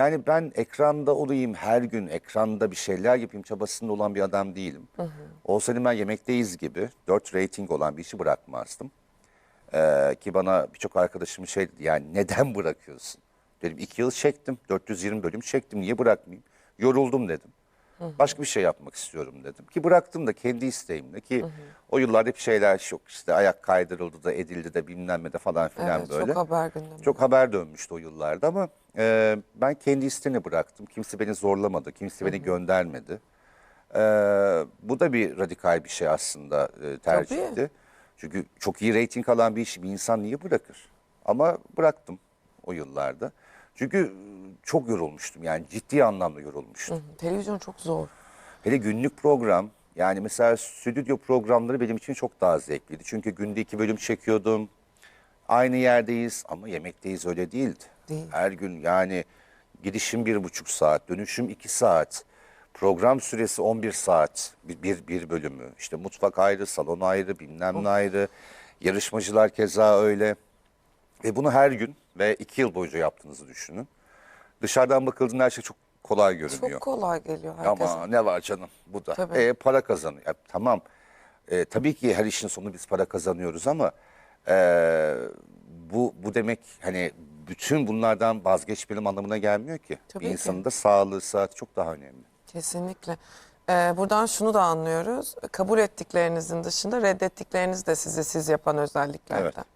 Yani ben ekranda olayım her gün, ekranda bir şeyler yapayım çabasında olan bir adam değilim. Olsaydım ben Yemekteyiz gibi 4 rating olan bir işi bırakmazdım. Ee, ki bana birçok arkadaşım şey dedi yani neden bırakıyorsun? Dedim 2 yıl çektim, 420 bölüm çektim, niye bırakmayayım? Yoruldum dedim. Başka bir şey yapmak istiyorum dedim. Ki bıraktım da kendi isteğimle ki o yıllarda hep şeyler yok işte ayak kaydırıldı da edildi de bilmem de falan filan Evet, böyle. çok haber gündemi. Çok haber dönmüştü o yıllarda ama e, ben kendi isteğine bıraktım. Kimse beni zorlamadı, kimse beni göndermedi. E, bu da bir radikal bir şey aslında e, tercihti. Çünkü çok iyi reyting alan bir işi bir insan niye bırakır? Ama bıraktım o yıllarda. Çünkü e, çok yorulmuştum yani ciddi anlamda yorulmuştum. Hı, Televizyon çok zor. Hele günlük program yani mesela stüdyo programları benim için çok daha zevkliydi. Çünkü günde iki bölüm çekiyordum. Aynı yerdeyiz ama yemekteyiz öyle değildi. Değil. Her gün yani gidişim bir buçuk saat, dönüşüm iki saat. Program süresi 11 saat bir, bir, bir bölümü. İşte mutfak ayrı, salon ayrı, bilmem ne ayrı. Yarışmacılar keza öyle. Ve bunu her gün ve iki yıl boyunca yaptığınızı düşünün. Dışarıdan bakıldığında her şey çok kolay görünüyor. Çok kolay geliyor herkese. Ama ne var canım bu da. Tabii. E, para kazanıyor. Ya, tamam. E, tabii ki her işin sonu biz para kazanıyoruz ama e, bu bu demek hani bütün bunlardan vazgeçmeyelim anlamına gelmiyor ki. Tabii bir ki. insanın da sağlığı, saati çok daha önemli. Kesinlikle. Ee, buradan şunu da anlıyoruz. Kabul ettiklerinizin dışında reddettikleriniz de sizi siz yapan özelliklerden. Evet.